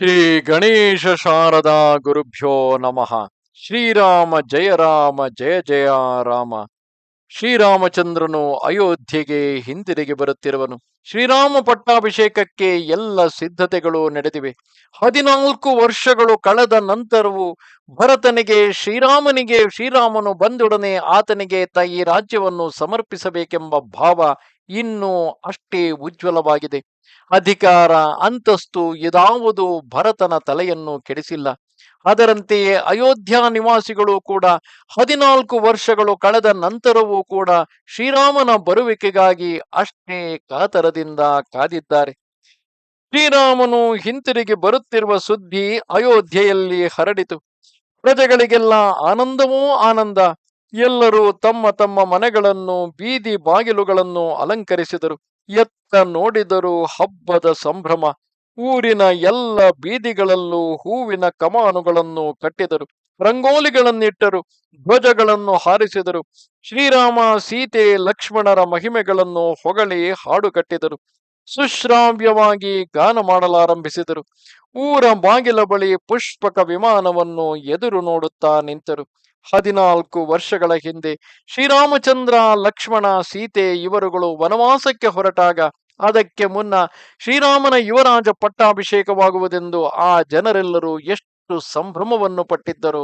ಶ್ರೀ ಗಣೇಶ ಶಾರದಾ ಗುರುಭ್ಯೋ ನಮಃ. ಶ್ರೀರಾಮ ಜಯ ರಾಮ ಜಯ ಜಯ ರಾಮ. ಶ್ರೀರಾಮಚಂದ್ರನು ಅಯೋಧ್ಯೆಗೆ ಹಿಂದಿರುಗಿ ಬರುತ್ತಿರುವನು. ಶ್ರೀರಾಮ ಪಟ್ಟಾಭಿಷೇಕಕ್ಕೆ ಎಲ್ಲ ಸಿದ್ಧತೆಗಳು ನಡೆದಿವೆ. ಹದಿನಾಲ್ಕು ವರ್ಷಗಳು ಕಳೆದ ನಂತರವೂ ಭರತನಿಗೆ, ಶ್ರೀರಾಮನಿಗೆ, ಶ್ರೀರಾಮನು ಬಂದೊಡನೆ ಆತನಿಗೆ ತಾಯಿ ರಾಜ್ಯವನ್ನು ಸಮರ್ಪಿಸಬೇಕೆಂಬ ಭಾವ ಇನ್ನೂ ಅಷ್ಟೇ ಉಜ್ವಲವಾಗಿದೆ. ಅಧಿಕಾರ, ಅಂತಸ್ತು ಇದಾವುದು ಭರತನ ತಲೆಯನ್ನು ಕೆಡಿಸಿಲ್ಲ. ಅದರಂತೆಯೇ ಅಯೋಧ್ಯ ನಿವಾಸಿಗಳು ಕೂಡ ಹದಿನಾಲ್ಕು ವರ್ಷಗಳು ಕಳೆದ ನಂತರವೂ ಕೂಡ ಶ್ರೀರಾಮನ ಬರುವಿಕೆಗಾಗಿ ಅಷ್ಟೇ ಕಾತರದಿಂದ ಕಾದಿದ್ದಾರೆ. ಶ್ರೀರಾಮನು ಹಿಂತಿರುಗಿ ಬರುತ್ತಿರುವ ಸುದ್ದಿ ಅಯೋಧ್ಯೆಯಲ್ಲಿ ಹರಡಿತು. ಪ್ರಜೆಗಳಿಗೆಲ್ಲ ಆನಂದವೂ ಆನಂದ ಎಲ್ಲರೂ ತಮ್ಮ ತಮ್ಮ ಮನೆಗಳನ್ನು, ಬೀದಿ ಬಾಗಿಲುಗಳನ್ನು ಅಲಂಕರಿಸಿದರು. ಎತ್ತ ನೋಡಿದರು ಹಬ್ಬದ ಸಂಭ್ರಮ. ಊರಿನ ಎಲ್ಲ ಬೀದಿಗಳಲ್ಲೂ ಹೂವಿನ ಕಮಾನುಗಳನ್ನು ಕಟ್ಟಿದರು. ರಂಗೋಲಿಗಳನ್ನಿಟ್ಟರು. ಧ್ವಜಗಳನ್ನು ಹಾರಿಸಿದರು. ಶ್ರೀರಾಮ ಸೀತೆ ಲಕ್ಷ್ಮಣರ ಮಹಿಮೆಗಳನ್ನು ಹೊಗಳಿ ಹಾಡು ಕಟ್ಟಿದರು. ಸುಶ್ರಾವ್ಯವಾಗಿ ಗಾನ ಮಾಡಲಾರಂಭಿಸಿದರು. ಊರ ಬಾಗಿಲ ಬಳಿ ಪುಷ್ಪಕ ವಿಮಾನವನ್ನು ಎದುರು ನೋಡುತ್ತಾ ನಿಂತರು. ಹದಿನಾಲ್ಕು ವರ್ಷಗಳ ಹಿಂದೆ ಶ್ರೀರಾಮಚಂದ್ರ, ಲಕ್ಷ್ಮಣ, ಸೀತೆ ಇವರುಗಳು ವನವಾಸಕ್ಕೆ ಹೊರಟಾಗ ಅದಕ್ಕೆ ಮುನ್ನ ಶ್ರೀರಾಮನ ಯುವರಾಜ ಪಟ್ಟಾಭಿಷೇಕವಾಗುವುದೆಂದು ಆ ಜನರೆಲ್ಲರೂ ಎಷ್ಟು ಸಂಭ್ರಮವನ್ನು ಪಟ್ಟಿದ್ದರು.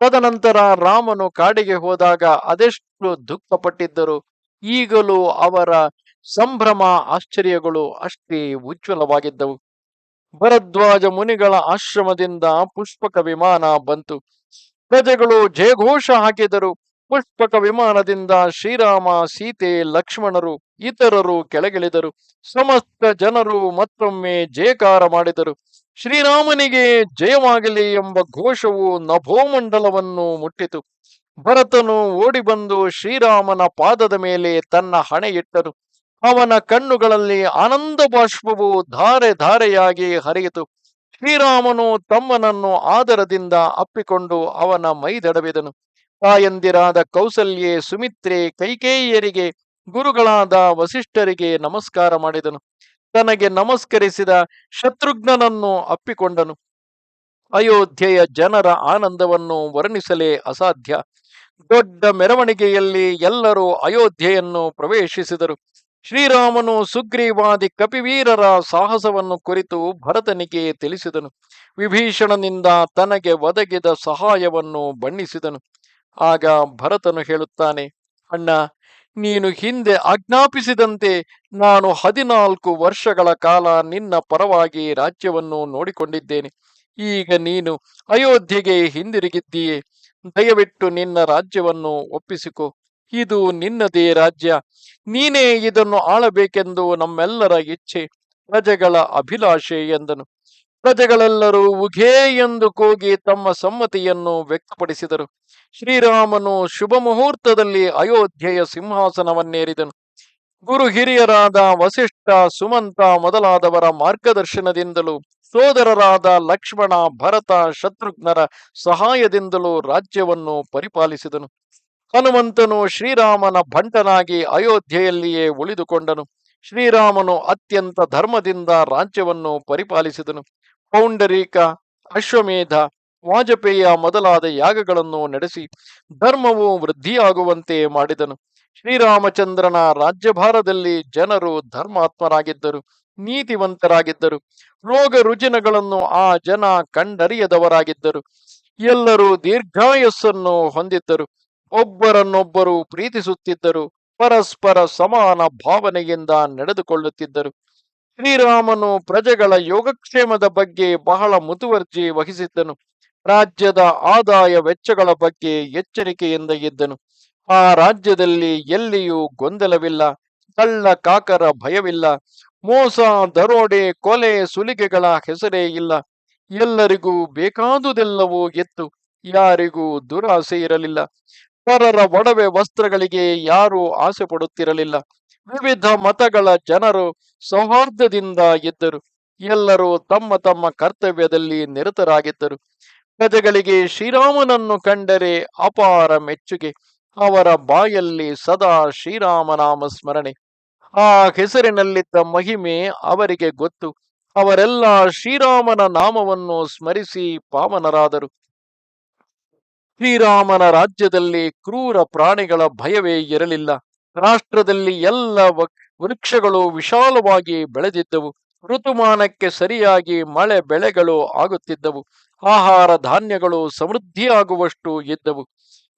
ತದನಂತರ ರಾಮನು ಕಾಡಿಗೆ ಹೋದಾಗ ಅದೆಷ್ಟು ದುಃಖ ಪಟ್ಟಿದ್ದರು ಈಗಲೂ ಅವರ ಸಂಭ್ರಮ, ಆಶ್ಚರ್ಯಗಳು ಅಷ್ಟೇ ಉಜ್ವಲವಾಗಿದ್ದವು. ಭರದ್ವಾಜ ಮುನಿಗಳ ಆಶ್ರಮದಿಂದ ಪುಷ್ಪಕ ವಿಮಾನ ಬಂತು. ಪ್ರಜೆಗಳು ಜಯಘೋಷ ಹಾಕಿದರು. ಪುಷ್ಪಕ ವಿಮಾನದಿಂದ ಶ್ರೀರಾಮ, ಸೀತೆ, ಲಕ್ಷ್ಮಣರು, ಇತರರು ಕೆಳಗಿಳಿದರು. ಸಮಸ್ತ ಜನರು ಮತ್ತೊಮ್ಮೆ ಜಯಕಾರ ಮಾಡಿದರು. ಶ್ರೀರಾಮನಿಗೆ ಜಯವಾಗಲಿ ಎಂಬ ಘೋಷವು ನಭೋಮಂಡಲವನ್ನು ಮುಟ್ಟಿತು. ಭರತನು ಓಡಿಬಂದು ಶ್ರೀರಾಮನ ಪಾದದ ಮೇಲೆ ತನ್ನ ಹಣೆ ಇಟ್ಟರು ಅವನ ಕಣ್ಣುಗಳಲ್ಲಿ ಆನಂದ ಬಾಷ್ಪವು ಧಾರೆ ಧಾರೆಯಾಗಿ ಹರಿಯಿತು. ಶ್ರೀರಾಮನು ತಮ್ಮನನ್ನು ಆದರದಿಂದ ಅಪ್ಪಿಕೊಂಡು ಅವನ ಮೈದಡವಿದನು ತಾಯಂದಿರಾದ ಕೌಸಲ್ಯೆ ಸುಮಿತ್ರೆ ಕೈಕೇಯರಿಗೆ, ಗುರುಗಳಾದ ವಸಿಷ್ಠರಿಗೆ ನಮಸ್ಕಾರ ಮಾಡಿದನು. ತನಗೆ ನಮಸ್ಕರಿಸಿದ ಶತ್ರುಘ್ನನನ್ನು ಅಪ್ಪಿಕೊಂಡನು. ಅಯೋಧ್ಯೆಯ ಜನರ ಆನಂದವನ್ನು ವರ್ಣಿಸಲೇ ಅಸಾಧ್ಯ. ದೊಡ್ಡ ಮೆರವಣಿಗೆಯಲ್ಲಿ ಎಲ್ಲರೂ ಅಯೋಧ್ಯೆಯನ್ನು ಪ್ರವೇಶಿಸಿದರು. ಶ್ರೀರಾಮನು ಸುಗ್ರೀವಾದಿ ಕಪಿವೀರರ ಸಾಹಸವನ್ನು ಕುರಿತು ಭರತನಿಗೆ ತಿಳಿಸಿದನು. ವಿಭೀಷಣನಿಂದ ತನಗೆ ಒದಗಿದ ಸಹಾಯವನ್ನು ಬಣ್ಣಿಸಿದನು. ಆಗ ಭರತನು ಹೇಳುತ್ತಾನೆ, ಅಣ್ಣ, ನೀನು ಹಿಂದೆ ಆಜ್ಞಾಪಿಸಿದಂತೆ ನಾನು ಹದಿನಾಲ್ಕು ವರ್ಷಗಳ ಕಾಲ ನಿನ್ನ ಪರವಾಗಿ ರಾಜ್ಯವನ್ನು ನೋಡಿಕೊಂಡಿದ್ದೇನೆ. ಈಗ ನೀನು ಅಯೋಧ್ಯೆಗೆ ಹಿಂದಿರುಗಿದ್ದೀಯೆ. ದಯವಿಟ್ಟು ನಿನ್ನ ರಾಜ್ಯವನ್ನು ಒಪ್ಪಿಸಿಕೊ. ಇದು ನಿನ್ನದೇ ರಾಜ್ಯ. ನೀನೇ ಇದನ್ನು ಆಳಬೇಕೆಂದು ನಮ್ಮೆಲ್ಲರ ಇಚ್ಛೆ. ಪ್ರಜೆಗಳ ಅಭಿಲಾಷೆ ಎಂದನು. ಪ್ರಜೆಗಳೆಲ್ಲರೂ ಉಘೇ ಎಂದು ಕೂಗಿ ತಮ್ಮ ಸಮ್ಮತಿಯನ್ನು ವ್ಯಕ್ತಪಡಿಸಿದರು. ಶ್ರೀರಾಮನು ಶುಭ ಮುಹೂರ್ತದಲ್ಲಿ ಅಯೋಧ್ಯೆಯ ಸಿಂಹಾಸನವನ್ನೇರಿದನು. ಗುರು ಹಿರಿಯರಾದ ವಸಿಷ್ಠ ಸುಮಂತ ಮೊದಲಾದವರ ಮಾರ್ಗದರ್ಶನದಿಂದಲೂ, ಸೋದರರಾದ ಲಕ್ಷ್ಮಣ ಭರತ ಶತ್ರುಘ್ನರ ಸಹಾಯದಿಂದಲೂ ರಾಜ್ಯವನ್ನು ಪರಿಪಾಲಿಸಿದನು. ಹನುಮಂತನು ಶ್ರೀರಾಮನ ಭಂಟನಾಗಿ ಅಯೋಧ್ಯೆಯಲ್ಲಿಯೇ ಉಳಿದುಕೊಂಡನು. ಶ್ರೀರಾಮನು ಅತ್ಯಂತ ಧರ್ಮದಿಂದ ರಾಜ್ಯವನ್ನು ಪರಿಪಾಲಿಸಿದನು. ಪೌಂಡರೀಕ, ಅಶ್ವಮೇಧ, ವಾಜಪೇಯ ಮೊದಲಾದ ಯಾಗಗಳನ್ನು ನಡೆಸಿ ಧರ್ಮವು ವೃದ್ಧಿಯಾಗುವಂತೆ ಮಾಡಿದನು. ಶ್ರೀರಾಮಚಂದ್ರನ ರಾಜ್ಯಭಾರದಲ್ಲಿ ಜನರು ಧರ್ಮಾತ್ಮರಾಗಿದ್ದರು, ನೀತಿವಂತರಾಗಿದ್ದರು. ರೋಗ ರುಜಿನಗಳನ್ನು ಆ ಜನ ಕಂಡರಿಯದವರಾಗಿದ್ದರು. ಎಲ್ಲರೂ ದೀರ್ಘಾಯಸ್ಸನ್ನು ಹೊಂದಿದ್ದರು. ಒಬ್ಬರನ್ನೊಬ್ಬರು ಪ್ರೀತಿಸುತ್ತಿದ್ದರು, ಪರಸ್ಪರ ಸಮಾನ ಭಾವನೆಯಿಂದ ನಡೆದುಕೊಳ್ಳುತ್ತಿದ್ದರು. ಶ್ರೀರಾಮನು ಪ್ರಜೆಗಳ ಯೋಗಕ್ಷೇಮದ ಬಗ್ಗೆ ಬಹಳ ಮುತುವರ್ಜಿ ವಹಿಸಿದ್ದನು. ರಾಜ್ಯದ ಆದಾಯ ವೆಚ್ಚಗಳ ಬಗ್ಗೆ ಎಚ್ಚರಿಕೆಯಿಂದ ಇದ್ದನು. ಆ ರಾಜ್ಯದಲ್ಲಿ ಎಲ್ಲಿಯೂ ಗೊಂದಲವಿಲ್ಲ ಕಳ್ಳ ಕಾಕರ ಭಯವಿಲ್ಲ, ಮೋಸ, ದರೋಡೆ, ಕೊಲೆ, ಸುಲಿಗೆಗಳ ಹೆಸರೇ ಇಲ್ಲ. ಎಲ್ಲರಿಗೂ ಬೇಕಾದುದೆಲ್ಲವೂ ಎತ್ತು, ಯಾರಿಗೂ ದುರಾಸೆ ಇರಲಿಲ್ಲ. ಪರರ ಒಡವೆ ವಸ್ತ್ರಗಳಿಗೆ ಯಾರು ಆಸೆ ಪಡುತ್ತಿರಲಿಲ್ಲ. ವಿವಿಧ ಮತಗಳ ಜನರು ಸೌಹಾರ್ದದಿಂದ ಇದ್ದರು. ಎಲ್ಲರೂ ತಮ್ಮ ತಮ್ಮ ಕರ್ತವ್ಯದಲ್ಲಿ ನಿರತರಾಗಿದ್ದರು. ಪ್ರಜೆಗಳಿಗೆ ಶ್ರೀರಾಮನನ್ನು ಕಂಡರೆ ಅಪಾರ ಮೆಚ್ಚುಗೆ. ಅವರ ಬಾಯಲ್ಲಿ ಸದಾ ಶ್ರೀರಾಮನಾಮ ಸ್ಮರಣೆ. ಆ ಹೆಸರಿನಲ್ಲಿದ್ದ ಮಹಿಮೆ ಅವರಿಗೆ ಗೊತ್ತು. ಅವರೆಲ್ಲ ಶ್ರೀರಾಮನ ನಾಮವನ್ನು ಸ್ಮರಿಸಿ ಪಾವನರಾದರು. ಶ್ರೀರಾಮನ ರಾಜ್ಯದಲ್ಲಿ ಕ್ರೂರ ಪ್ರಾಣಿಗಳ ಭಯವೇ ಇರಲಿಲ್ಲ. ರಾಷ್ಟ್ರದಲ್ಲಿ ಎಲ್ಲ ವೃಕ್ಷಗಳು ವಿಶಾಲವಾಗಿ ಬೆಳೆದಿದ್ದವು. ಋತುಮಾನಕ್ಕೆ ಸರಿಯಾಗಿ ಮಳೆ ಬೆಳೆಗಳು ಆಗುತ್ತಿದ್ದವು. ಆಹಾರ ಧಾನ್ಯಗಳು ಸಮೃದ್ಧಿಯಾಗುವಷ್ಟು ಇದ್ದವು.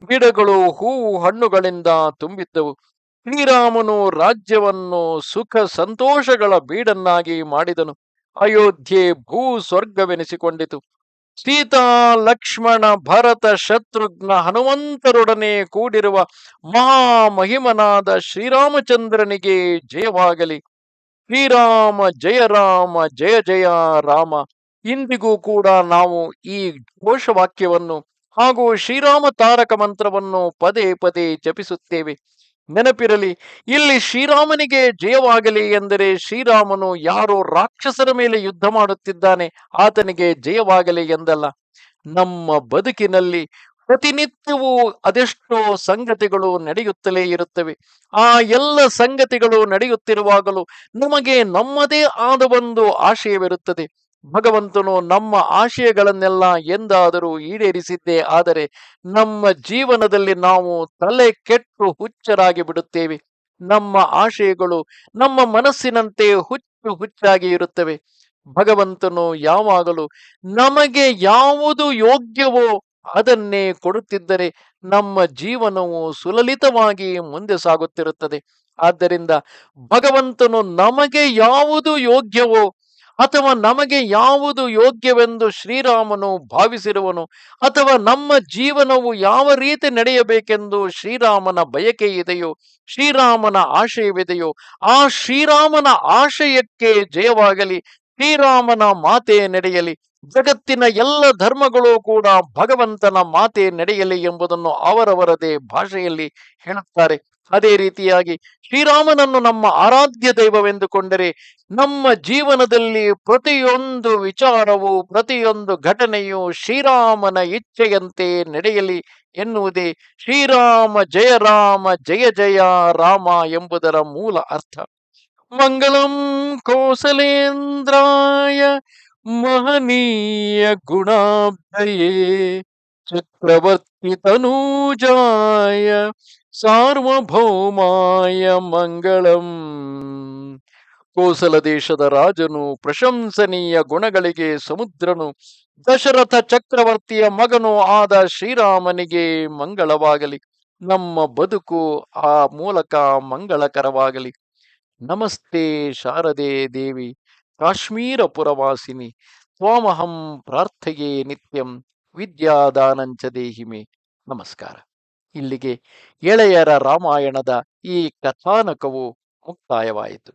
ಗಿಡಗಳು, ಹೂವು, ಹಣ್ಣುಗಳಿಂದ ತುಂಬಿದ್ದವು. ಶ್ರೀರಾಮನು ರಾಜ್ಯವನ್ನು ಸುಖ ಸಂತೋಷಗಳ ಬೀಡನ್ನಾಗಿ ಮಾಡಿದನು. ಅಯೋಧ್ಯೆ ಭೂ ಸ್ವರ್ಗವೆನಿಸಿಕೊಂಡಿತು ಸೀತಾ ಲಕ್ಷ್ಮಣ ಭರತ ಶತ್ರುಘ್ನ ಹನುಮಂತರೊಡನೆ ಕೂಡಿರುವ ಮಹಾಮಹಿಮನಾದ ಶ್ರೀರಾಮಚಂದ್ರನಿಗೆ ಜಯವಾಗಲಿ. ಶ್ರೀರಾಮ, ಜಯ ರಾಮ, ಜಯ ಜಯ ರಾಮ. ಇಂದಿಗೂ ಕೂಡ ನಾವು ಈ ಘೋಷವಾಕ್ಯವನ್ನು ಹಾಗೂ ಶ್ರೀರಾಮ ತಾರಕ ಮಂತ್ರವನ್ನು ಪದೇ ಪದೇ ಜಪಿಸುತ್ತೇವೆ. ನೆನಪಿರಲಿ, ಇಲ್ಲಿ ಶ್ರೀರಾಮನಿಗೆ ಜಯವಾಗಲಿ ಎಂದರೆ ಶ್ರೀರಾಮನು ಯಾರೋ ರಾಕ್ಷಸರ ಮೇಲೆ ಯುದ್ಧ ಮಾಡುತ್ತಿದ್ದಾನೆ, ಆತನಿಗೆ ಜಯವಾಗಲಿ ಎಂದಲ್ಲ. ನಮ್ಮ ಬದುಕಿನಲ್ಲಿ ಪ್ರತಿನಿತ್ಯವೂ ಅದೆಷ್ಟೋ ಸಂಗತಿಗಳು ನಡೆಯುತ್ತಲೇ ಇರುತ್ತವೆ. ಆ ಎಲ್ಲ ಸಂಗತಿಗಳು ನಡೆಯುತ್ತಿರುವಾಗಲೂ ನಮಗೆ ನಮ್ಮದೇ ಆದ ಒಂದು ಆಶಯವಿರುತ್ತದೆ. ಭಗವಂತನು ನಮ್ಮ ಆಶಯಗಳನ್ನೆಲ್ಲ ಎಂದಾದರೂ ಈಡೇರಿಸಿದ್ದೇ ಆದರೆ ನಮ್ಮ ಜೀವನದಲ್ಲಿ ನಾವು ತಲೆ ಕೆಟ್ಟು ಹುಚ್ಚರಾಗಿ ಬಿಡುತ್ತೇವೆ. ನಮ್ಮ ಆಶಯಗಳು ನಮ್ಮ ಮನಸ್ಸಿನಂತೆ ಹುಚ್ಚು ಹುಚ್ಚಾಗಿ ಇರುತ್ತವೆ. ಭಗವಂತನು ಯಾವಾಗಲೂ ನಮಗೆ ಯಾವುದು ಯೋಗ್ಯವೋ ಅದನ್ನೇ ಕೊಡುತ್ತಿದ್ದರೆ ನಮ್ಮ ಜೀವನವು ಸುಲಲಿತವಾಗಿ ಮುಂದೆ ಸಾಗುತ್ತಿರುತ್ತದೆ. ಆದ್ದರಿಂದ ಭಗವಂತನು ನಮಗೆ ಯಾವುದು ಯೋಗ್ಯವೋ ಅಥವಾ ನಮಗೆ ಯಾವುದು ಯೋಗ್ಯವೆಂದು ಶ್ರೀರಾಮನು ಭಾವಿಸಿರುವನು, ಅಥವಾ ನಮ್ಮ ಜೀವನವು ಯಾವ ರೀತಿ ನಡೆಯಬೇಕೆಂದು ಶ್ರೀರಾಮನ ಬಯಕೆ ಇದೆಯೋ, ಶ್ರೀರಾಮನ ಆಶಯವಿದೆಯೋ, ಆ ಶ್ರೀರಾಮನ ಆಶಯಕ್ಕೆ ಜಯವಾಗಲಿ, ಶ್ರೀರಾಮನ ಮಾತೆ ನಡೆಯಲಿ, ಜಗತ್ತಿನ ಎಲ್ಲ ಧರ್ಮಗಳು ಕೂಡ ಭಗವಂತನ ಮಾತೆ ನಡೆಯಲಿ ಎಂಬುದನ್ನು ಅವರವರದೇ ಭಾಷೆಯಲ್ಲಿ ಹೇಳುತ್ತಾರೆ. ಅದೇ ರೀತಿಯಾಗಿ ಶ್ರೀರಾಮನನ್ನು ನಮ್ಮ ಆರಾಧ್ಯ ದೈವವೆಂದುಕೊಂಡರೆ ನಮ್ಮ ಜೀವನದಲ್ಲಿ ಪ್ರತಿಯೊಂದು ವಿಚಾರವು, ಪ್ರತಿಯೊಂದು ಘಟನೆಯು ಶ್ರೀರಾಮನ ಇಚ್ಛೆಯಂತೆ ನಡೆಯಲಿ ಎನ್ನುವುದೇ ಶ್ರೀರಾಮ ಜಯ ರಾಮ ಜಯ ಜಯ ರಾಮ ಎಂಬುದರ ಮೂಲ ಅರ್ಥ. ಮಂಗಳಂ ಕೋಸಲೇಂದ್ರಾಯ ಮಹನೀಯ ಗುಣಾಬ್ಧಯೇ ಚಕ್ರವರ್ತಿ ತನೂಜಾಯ ಸಾರ್ವಭೌಮಾಯ ಮಂಗಳಂ ಕೋಸಲ ದೇಶದ ರಾಜನು ಪ್ರಶಂಸನೀಯ ಗುಣಗಳಿಗೆ ಸಮುದ್ರನು, ದಶರಥ ಚಕ್ರವರ್ತಿಯ ಮಗನು ಆದ ಶ್ರೀರಾಮನಿಗೆ ಮಂಗಳವಾಗಲಿ. ನಮ್ಮ ಬದುಕು ಆ ಮೂಲಕ ಮಂಗಳಕರವಾಗಲಿ. ನಮಸ್ತೆ ಶಾರದೆ ದೇವಿ, ಕಾಶ್ಮೀರ ಪುರವಾಸಿನಿ, ತ್ವಾಮಹಂ ಪ್ರಾರ್ಥೆಯೇ ನಿತ್ಯಂ, ವಿದ್ಯಾದಾನಂಚ ದೇಹಿಮೆ. ನಮಸ್ಕಾರ. ಇಲ್ಲಿಗೆ ಎಳೆಯರ ರಾಮಾಯಣದ ಈ ಕಥಾನಕವು ಮುಕ್ತಾಯವಾಯಿತು.